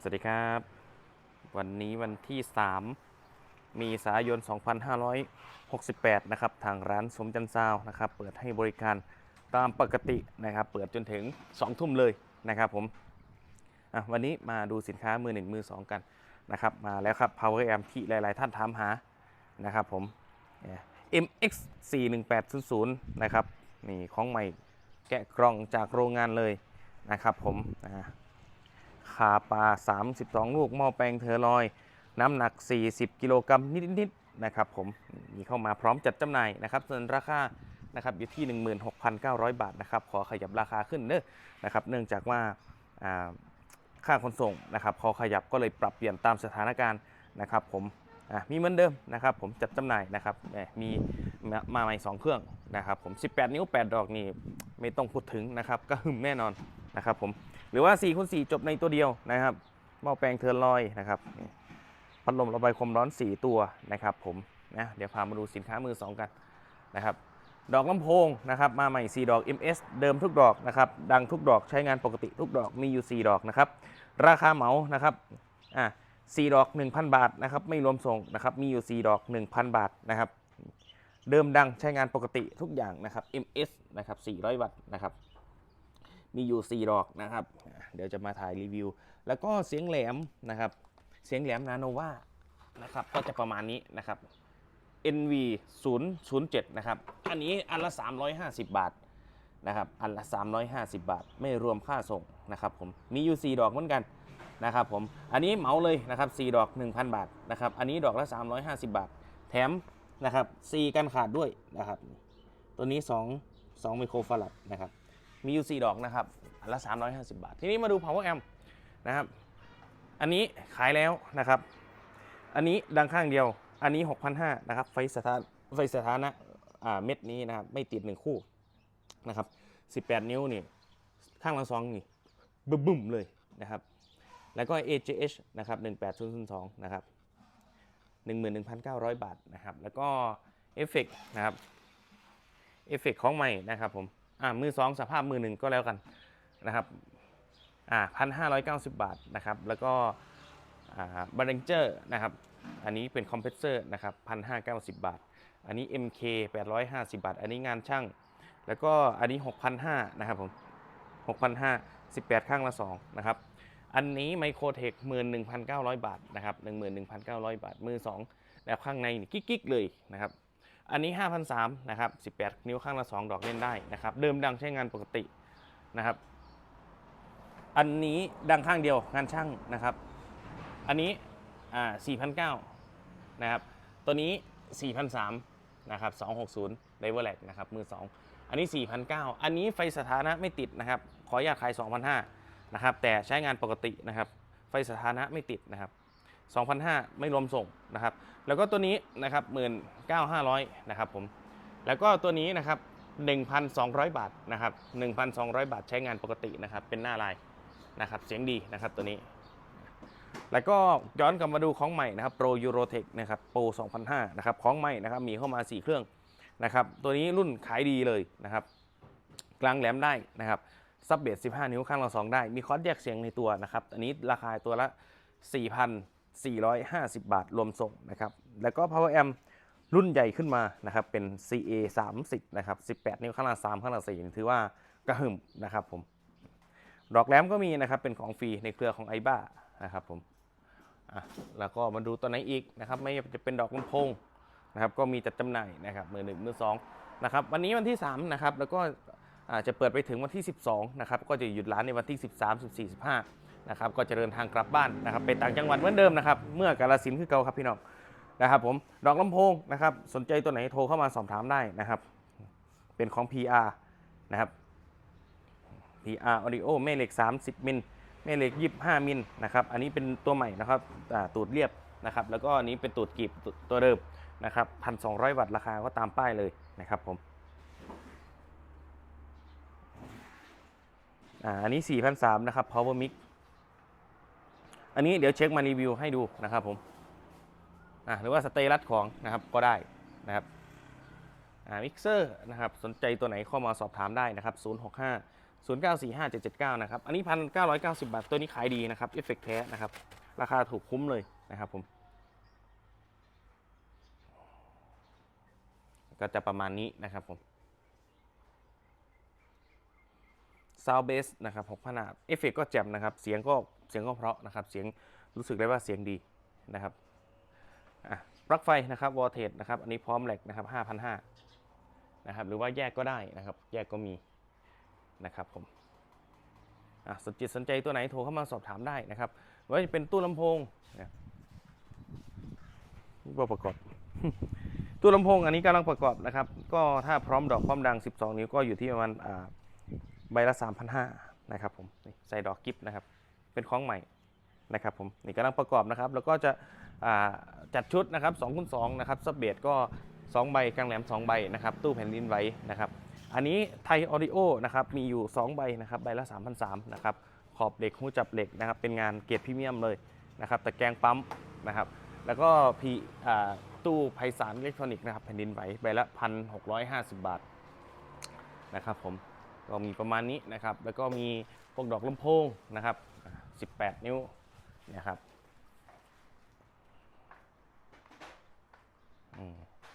สวัสดีครับ วันนี้วันที่ 3 มีสายน 2568 นะครับ ทางร้านสมจันทร์ซาวนะครับ เปิดให้บริการตามปกตินะครับ เปิดจนถึง 2 ทุ่มเลยนะครับผมวันนี้มาดูสินค้ามือหนึ่งมือสองกันนะครับ มาแล้วครับ Power Amp ที่หลาย ๆ ท่านถามหานะครับผมเนี่ย MX 41800นะครับ นี่ของใหม่แกะกล่องจากโรงงานเลยนะครับผมอ่า ขาปลา 32 ลูกหม้อแปลงเทอร์ลอย น้ำหนัก 40 กิโลกรัมนิดๆนะครับผมมีเข้ามาพร้อมจัดจำหน่ายนะครับส่วนราคานะครับอยู่ที่ 16,900 บาทนะครับขอขยับราคาขึ้นเนอะนะครับเนื่องจากว่าอ่าค่าขนส่งนะครับพอขยับก็เลยปรับเปลี่ยนตามสถานการณ์นะครับผมอะมีเหมือนเดิมนะครับผมจัดจำหน่ายนะครับมีมามาใหม่ 2 เครื่องนะครับผม 18 นิ้ว 8 ดอกนี่ไม่ต้องพูดถึงนะครับก็หึมแน่นอน นะครับผมหรือว่า4คูณ4จบในตัวเดียวนะครับหม้อแปลงเทิร์นลอยนะครับพัดลมระบายความร้อน 4 ตัวนะครับผมนะเดี๋ยวพามาดูสินค้ามือ 2 กันนะครับดอกลำโพงนะครับมาใหม่ 4 ดอก MS เดิมทุกดอกนะครับดังทุกดอกใช้งานปกติทุกดอกมีอยู่ 4 ดอกนะครับราคาเหมานะครับอะ4ดอก 1,000 บาทนะครับไม่รวมส่งนะครับมีอยู่ 4 ดอก 1,000 บาทนะครับเดิมดังใช้งานปกติทุกอย่างนะครับ MS นะครับ400 วัตต์นะครับ มีอยู่ 4 ดอกนะครับ เดี๋ยวจะมาถ่ายรีวิว แล้วก็เสียงแหลมนะครับ เสียงแหลมนาโนวานะครับ ก็จะประมาณนี้นะครับ NV 007นะครับ อันนี้อันละ 350 บาทนะครับ อันละ 350 บาท ไม่รวมค่าส่งนะครับผม มีอยู่ 4 ดอกเหมือนกันนะครับผม อันนี้เหมาเลยนะครับ4ดอก 1,000 บาทนะครับ อันนี้ดอกละ 350 บาท แถมนะครับ 4 กันขาดด้วยนะครับ ตัวนี้ 2 2 ไมโครฟารัดนะครับ มีอยู่ 4 ดอกนะครับอันละ 350 บาท ทีนี้มาดู power amp นะครับ อันนี้ขายแล้วนะครับ อันนี้ดังข้างเดียว อันนี้ 6,500นะครับ ไฟสถานไฟสถานะอ่าเม็ดนี้นะครับ ไม่ติดหนึ่งคู่นะครับ 18 นิ้วนี่ ข้างละสองนี่บึ้มบึ้มๆเลยนะครับ แล้วก็ AJH นะครับ 18002 นะครับ 11,900 บาทนะครับ แล้วก็เอฟเฟกนะครับ เอฟเฟกของใหม่นะครับผม อ่ามือสองสภาพมือหนึ่งก็แล้วกันนะครับอ่าพันห้าร้อยเก้าสิบบาทนะครับ แล้วก็อ่าบาร์เรนเจอร์นะครับ อันนี้เป็นคอมเพรสเซอร์นะครับพันห้าเก้าสิบบาท อันนี้ MK 850 บาท อันนี้งานช่าง แล้วก็อันนี้ 6,500นะครับผม6,500 18 ข้างละ2นะครับ อันนี้ไมโครเทค11,900 บาทนะครับ11,900 บาท มือ2แล้วข้างในนี่กิ๊กๆเลยนะครับ อันนี้5,300นะครับ 18 นิ้วข้างละ 2 ดอกเล่นได้นะครับ เดิมดังใช้งานปกตินะครับ อันนี้ดังข้างเดียวงานช่างนะครับ อันนี้อ่า4,900นะครับ ตัวนี้4,300นะครับ 260 l e v e l a c นะครับ มือ 2 อันนี้4,900อันนี้ไฟสถานะไม่ติดนะครับ ขออนุญาตขาย2,500นะครับ แต่ใช้งานปกตินะครับ ไฟสถานะไม่ติดนะครับ 2,500 ไม่รวมส่งนะครับ แล้วก็ตัวนี้นะครับ19,500นะครับผม แล้วก็ตัวนี้นะครับ 1,200 บาทนะครับ 1,200 บาทใช้งานปกตินะครับ เป็นหน้าลายนะครับ เสียงดีนะครับตัวนี้ แล้วก็ย้อนกลับมาดูของใหม่นะครับ Pro Eurotech นะครับ Pro 2005นะครับ ของใหม่นะครับ มีเข้ามา 4 เครื่องนะครับ ตัวนี้รุ่นขายดีเลยนะครับ กลางแหลมได้นะครับซับเบส15 นิ้วข้างละ2ได้ มีคอร์สแยกเสียงในตัวนะครับ อันนี้ราคาตัวละ 450 บาทรวมส่งนะครับ แล้วก็ Power Amp รุ่นใหญ่ขึ้นมานะครับ เป็น CA 30นะครับ 18 นิ้วข้างละ3ข้างละ4ถือว่ากระหึ่มนะครับผม ดอกแหลมก็มีนะครับเป็นของฟรีในเครือของไอบ้านะครับผมอะแล้วก็มาดูตัวไหนอีกนะครับไม่จะเป็นดอกลำโพงนะครับก็มีจัดจำหน่ายนะครับมือหนึ่งมือสองนะครับวันนี้วันที่3นะครับแล้วก็อาจจะเปิดไปถึงวันที่ 12นะครับก็จะหยุดร้านในวันที่ 13 14 15 นะครับก็จะเดินทางกลับบ้านนะครับไปต่างจังหวัดเหมือนเดิมนะครับเมื่อกาลสินคือเก่าครับพี่น้องนะครับผมดอกลำโพงนะครับสนใจตัวไหนโทรเข้ามาสอบถามได้นะครับเป็นของ PR นะครับ PR Audio แม่เหล็ก 30 มิลแม่เหล็ก 25 มิลนะครับอันนี้เป็นตัวใหม่นะครับตูดเรียบนะครับแล้วก็อันนี้เป็นตูดกีบตัวตัวเดิมนะครับ 1,200 วัตต์ราคาก็ตามป้ายเลยนะครับผมอ่าอันนี้ 4,300 นะครับ Power Mix อันนี้เดี๋ยวเช็คมารีวิวให้ดูนะครับผมอ่าหรือว่าสเตรัสของนะครับก็ได้นะครับอ่ามิกเซอร์นะครับสนใจตัวไหนเข้ามาสอบถามได้นะครับ 065 09457779นะครับ อันนี้ 1,990 บาท ตัวนี้ขายดีนะครับเอฟเฟกแท้นะครับ ราคาถูกคุ้มเลยนะครับผม ก็จะประมาณนี้นะครับผมซาวเบสนะครับ6ขนาดเอฟเฟกก็แจ่มนะครับ เสียงก็ เสียงก็เพราะนะครับ เสียงรู้สึกได้ว่าเสียงดีนะครับปลั๊กไฟนะครับวอลเทจนะครับอันนี้พร้อมแหลกนะครับ5,500นะครับหรือว่าแยกก็ได้นะครับ แยกก็มีนะครับผมสนจิตสนใจตัวไหนโทรเข้ามาสอบถามได้นะครับว่าจะเป็นตู้ลำโพงนี่ยนี่ว่าประกอบตู้ลำโพงอันนี้กำลังประกอบนะครับ ก็ถ้าพร้อมดอกพร้อมดัง 12 นิ้วก็อยู่ที่ประมาณใบละ3,500นะครับผมใส่ดอกกิฟต์นะครับ เป็นของใหม่นะครับผมนี่กำลังประกอบนะครับ แล้วก็จะจัดชุดนะครับ2คูณ2นะครับซับเบดก็ 2 ใบกลางแหลม 2 ใบนะครับ ตู้แผ่นดินไหวนะครับ อันนี้ไทยออดิโอนะครับ มีอยู่ 2 ใบนะครับ ใบละ 3,300นะครับ ขอบเหล็กหูจับเหล็กนะครับ เป็นงานเกียรติพรีเมียมเลยนะครับแตะแกงปั๊มนะครับ แล้วก็พี่ตู้ไพศาลอิเล็กทรอนิกส์นะครับ แผ่นดินไหวใบละ 1,650 บาทนะครับผม ก็มีประมาณนี้นะครับ แล้วก็มีพวกดอกลำโพงนะครับ 18 นิ้วนะครับ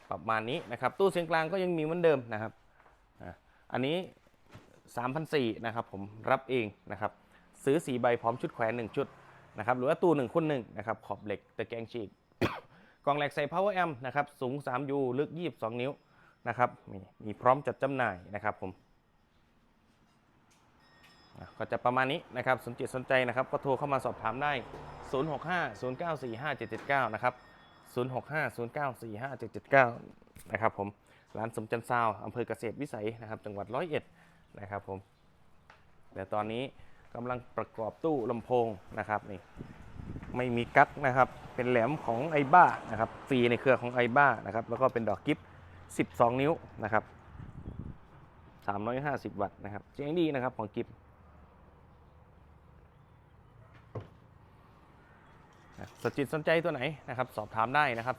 ประมาณนี้นะครับ ตู้เสียงกลางก็ยังมีเหมือนเดิมนะครับอันนี้3,400นะครับผมรับเองนะครับ ซื้อ 4 ใบพร้อมชุดแขวน 1 ชุดนะครับหรือว่าตู้1คุณ1นะครับขอบเหล็กตะแกรงฉีกกล่องแหลกใส่ power amp นะครับสูง 3U ลึก 22 นิ้วนะครับมีมีพร้อมจัดจำหน่ายนะครับผม ก็จะประมาณนี้นะครับสนใจสนใจนะครับก็โทรเข้ามาสอบถามได้ 065-0945-779 นะครับ 065-0945-779 นะครับผมร้านสมจันทร์ซาวอำเภอเกษตรวิสัยนะครับ จังหวัดร้อยเอ็ดนะครับผมเดี๋ยวตอนนี้กำลังประกอบตู้ลำโพงนะครับนี่ไม่มีกั๊กนะครับ เป็นแหลมของไอบ้านะครับฟรีในเครือของไอบ้านะครับ แล้วก็เป็นดอกกิฟต์12 นิ้วนะครับ 350 วัตต์นะครับเสียงดีนะครับของกิฟ สจิตสนใจตัวไหนนะครับ สอบถามได้นะครับ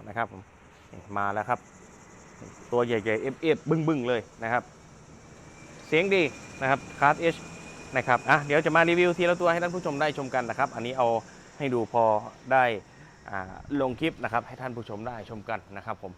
0650945779 นะครับผมมาแล้วครับ ตัวใหญ่ๆเอฟๆบึ้งๆ เลยนะครับ เสียงดีนะครับคาร์ดเอชนะครับอะเดี๋ยวจะมารีวิวทีละตัวให้ท่านผู้ชมได้ชมกันนะครับ อันนี้เอาให้ดูพอได้ลงคลิปนะครับ ให้ท่านผู้ชมได้ชมกันนะครับผม